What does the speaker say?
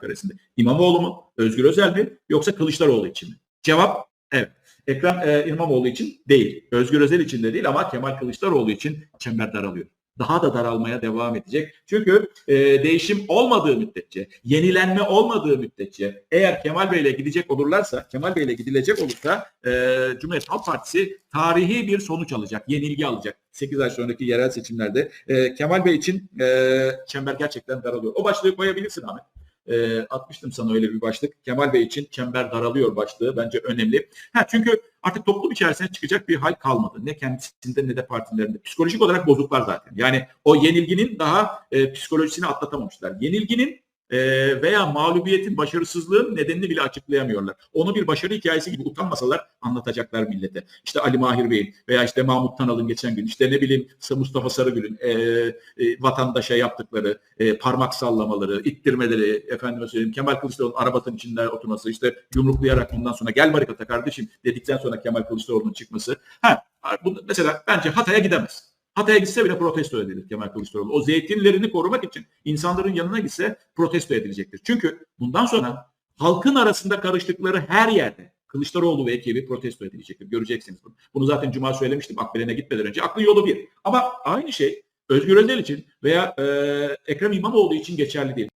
karesinde. İmamoğlu mu? Özgür Özel mi? Yoksa Kılıçdaroğlu için mi? Cevap evet. Ekrem e, İmamoğlu için değil. Özgür Özel için de değil ama Kemal Kılıçdaroğlu için çember daralıyor. Daha da daralmaya devam edecek. Çünkü e, değişim olmadığı müddetçe, yenilenme olmadığı müddetçe eğer Kemal Bey'le gidecek olurlarsa, Kemal Bey'le gidilecek olursa e, Cumhuriyet Halk Partisi tarihi bir sonuç alacak, yenilgi alacak. 8 ay sonraki yerel seçimlerde e, Kemal Bey için e, çember gerçekten daralıyor. O başlığı koyabilirsin Ahmet. E, atmıştım sana öyle bir başlık. Kemal Bey için çember daralıyor başlığı bence önemli. Ha, çünkü artık toplum içerisine çıkacak bir hal kalmadı. Ne kendisinde ne de partilerinde. Psikolojik olarak bozuklar zaten. Yani o yenilginin daha e, psikolojisini atlatamamışlar. Yenilginin e, veya mağlubiyetin, başarısızlığın nedenini bile açıklayamıyorlar. Onu bir başarı hikayesi gibi utanmasalar anlatacaklar millete. İşte Ali Mahir Bey'in veya işte Mahmut Tanal'ın geçen gün, işte ne bileyim Mustafa Sarıgül'ün e, e, vatandaşa yaptıkları e, parmak sallamaları, ittirmeleri, efendime söyleyeyim Kemal Kılıçdaroğlu'nun arabatın içinde oturması, işte yumruklayarak ondan sonra gel barikata kardeşim dedikten sonra Kemal Kılıçdaroğlu'nun çıkması. Ha, bu, mesela bence Hatay'a gidemez. Hatay'a gitse bile protesto edilir Kemal Kılıçdaroğlu. O zeytinlerini korumak için insanların yanına gitse protesto edilecektir. Çünkü bundan sonra halkın arasında karıştıkları her yerde Kılıçdaroğlu ve ekibi protesto edilecektir. Göreceksiniz bunu. Bunu zaten Cuma söylemiştim Akbelen'e gitmeden önce. Aklı yolu bir. Ama aynı şey Özgür Özel için veya e, Ekrem İmamoğlu için geçerli değil.